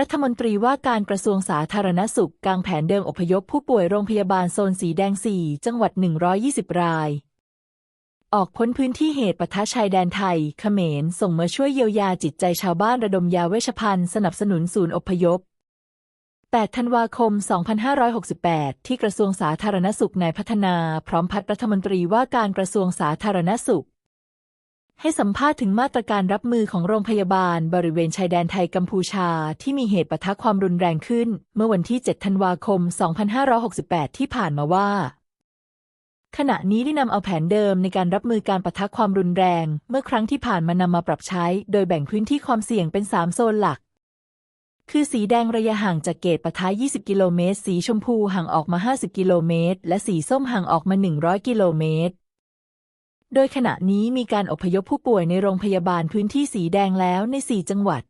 รัฐมนตรีว่าการกระทรวงสาธารณสุขกางแผนเดิมอพยพผู้ป่วยโรงพยาบาลโซนสีแดง 4 จังหวัด 120 ราย ออกพ้นพื้นที่เหตุปะทะชายแดนไทย เขมร ส่งมาช่วยเยียวยาจิตใจชาวบ้านระดมยาเวชภัณฑ์สนับสนุนศูนย์อพยพ 8 ธันวาคม 2568 ที่กระทรวงสาธารณสุขนายพัฒนา พร้อมพัฒรัฐมนตรีว่าการกระทรวงสาธารณสุข ให้สัมภาษณ์ถึงมาตรการรับมือของโรงพยาบาลบริเวณชายแดนไทยกัมพูชาที่มีเหตุปะทะความรุนแรงขึ้น เมื่อวันที่ 7 ธันวาคม 2568 ที่ผ่านมาว่า ขณะนี้ได้นำเอาแผนเดิมในการรับมือการปะทะความรุนแรง เมื่อครั้งที่ผ่านมานำมาปรับใช้ โดยแบ่งพื้นที่ความเสี่ยงเป็น 3 โซนหลัก คือสีแดงระยะห่างจากเกตปะทะ 20 กิโลเมตร สีชมพูห่างออกมา 50 กิโลเมตร และสีส้มห่างออกมา 100 กิโลเมตร โดยขณะนี้มีการอพยพผู้ป่วยในโรงพยาบาลพื้นที่สีแดงแล้วใน 4 จังหวัด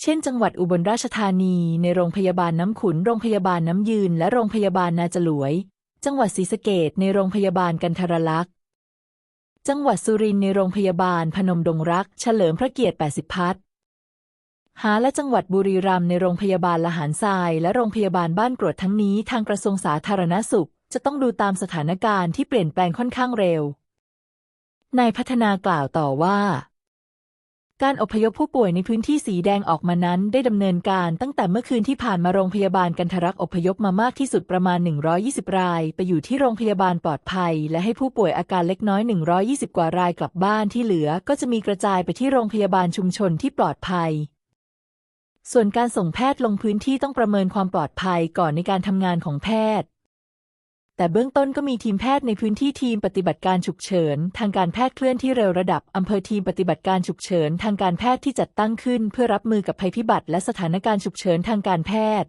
เช่น จังหวัดอุบลราชธานีในโรงพยาบาลน้ำขุน โรงพยาบาลน้ำยืน และโรงพยาบาลนาจลวย จังหวัดศรีสะเกดในโรงพยาบาลกันทรลักษณ์จังหวัดสุรินทร์ในโรงพยาบาลพนมดงรัก เฉลิมพระเกียรติ 80 พัฒหาและจังหวัดบุรีรัมย์ในโรงพยาบาลละหารทราย และโรงพยาบาลบ้านกรวดทั้งนี้ทางกระทรวงสาธารณสุข จะต้องดูตามสถานการณ์ที่เปลี่ยนแปลงค่อนข้างเร็ว นายพัฒนากล่าวต่อว่า การอพยพผู้ป่วยในพื้นที่สีแดงออกมานั้น ได้ดำเนินการตั้งแต่เมื่อคืนที่ผ่านมาโรงพยาบาลกันทรักอพยพมามากที่สุดประมาณ 120 ราย ไปอยู่ที่โรงพยาบาลปลอดภัย และให้ผู้ป่วยอาการเล็กน้อย 120 กว่ารายกลับบ้านที่เหลือ ก็จะมีกระจายไปที่โรงพยาบาลชุมชนที่ปลอดภัยส่วนการส่งแพทย์ลงพื้นที่ต้องประเมินความปลอดภัยก่อนในการทำงานของแพทย์ แต่เบื้องต้นก็มีทีมแพทย์ในพื้นที่ทีมปฏิบัติการฉุกเฉิน ทางการแพทย์เคลื่อนที่เร็วระดับอำเภอทีมปฏิบัติการฉุกเฉิน ทางการแพทย์ที่จัดตั้งขึ้น เพื่อรับมือกับภัยพิบัติและสถานการณ์ฉุกเฉินทางการแพทย์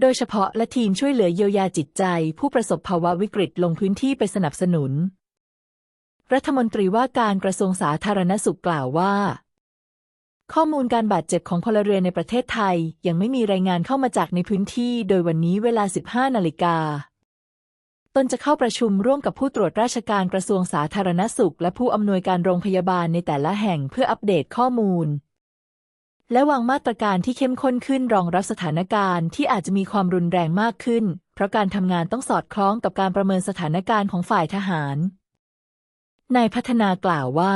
โดยเฉพาะและทีมช่วยเหลือเยียวยาจิตใจ ผู้ประสบภาวะวิกฤตลงพื้นที่ไปสนับสนุน รัฐมนตรีว่าการกระทรวงสาธารณสุขกล่าวว่าข้อมูลการบาดเจ็บของพลเรือนในประเทศไทย ยังไม่มีรายงานเข้ามาจากในพื้นที่ โดยวันนี้เวลา 15 นาฬิกา ตนจะเข้าประชุมร่วมกับผู้ตรวจราชการกระทรวงสาธารณสุข และผู้อำนวยการโรงพยาบาลในแต่ละแห่งเพื่ออัปเดตข้อมูล และวางมาตรการที่เข้มข้นขึ้นรองรับสถานการณ์ที่อาจจะมีความรุนแรงมากขึ้น เพราะการทำงานต้องสอดคล้องกับการประเมินสถานการณ์ของฝ่ายทหารนายพัฒนากล่าวว่า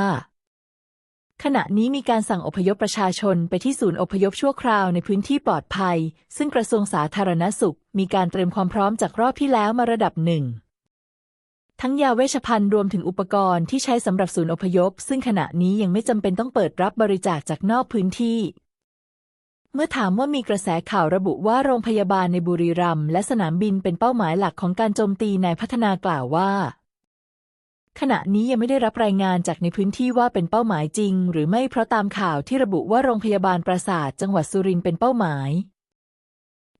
ขณะนี้มีการสั่งอพยพประชาชนไปที่ศูนย์อพยพชั่วคราวในพื้นที่ปลอดภัย ซึ่งกระทรวงสาธารณสุข มีการเตรียมความพร้อมจากรอบที่แล้วมาระดับหนึ่ง ทั้งยาเวชภัณฑ์รวมถึงอุปกรณ์ที่ใช้สำหรับศูนย์อพยพ ซึ่งขณะนี้ยังไม่จำเป็นต้องเปิดรับบริจาคจากนอกพื้นที่ เมื่อถามว่ามีกระแสข่าวระบุว่าโรงพยาบาลในบุรีรัมย์และสนามบินเป็นเป้าหมายหลักของการโจมตีนายพัฒนากล่าวว่า ขณะนี้ยังไม่ได้รับรายงานจากในพื้นที่ว่าเป็นเป้าหมายจริง หรือไม่เพราะตามข่าวที่ระบุว่าโรงพยาบาลปราสาทจังหวัดสุรินทร์เป็นเป้าหมาย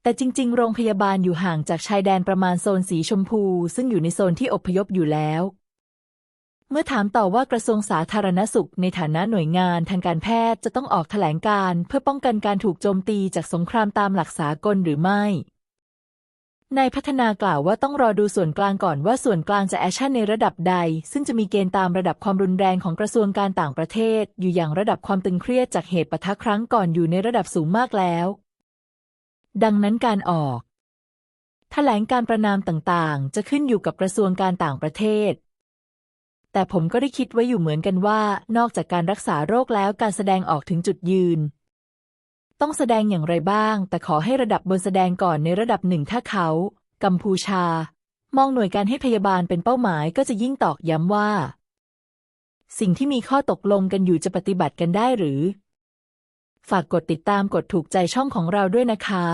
แต่จริง ๆ โรงพยาบาลอยู่ห่างจากชายแดนประมาณโซนสีชมพู ซึ่งอยู่ในโซนที่อพยพอยู่แล้ว เมื่อถามต่อว่ากระทรวงสาธารณสุขในฐานะหน่วยงานทางการแพทย์จะต้องออกแถลงการเพื่อป้องกันการถูกโจมตีจากสงครามตามหลักสากลหรือไม่ นายพัฒนากล่าวว่าต้องรอดูส่วนกลางก่อนว่าส่วนกลางจะแอคชั่นในระดับใด ซึ่งจะมีเกณฑ์ตามระดับความรุนแรงของกระทรวงการต่างประเทศ อยู่อย่างระดับความตึงเครียดจากเหตุปะทะครั้งก่อนอยู่ในระดับสูงมากแล้ว ดังนั้นการออก แถลงการประนามต่างๆ จะขึ้นอยู่กับกระทรวงการต่างประเทศ แต่ผมก็ได้คิดไว้อยู่เหมือนกันว่า นอกจากการรักษาโรคแล้วการแสดงออกถึงจุดยืน ต้องแสดงอย่างไรบ้าง แต่ขอให้ระดับบนแสดงก่อนในระดับหนึ่งถ้าเขา กัมพูชา มองหน่วยการให้พยาบาลเป็นเป้าหมายก็จะยิ่งตอกย้ำว่า สิ่งที่มีข้อตกลงกันอยู่จะปฏิบัติกันได้หรือ ฝากกดติดตามกดถูกใจช่องของเราด้วยนะคะ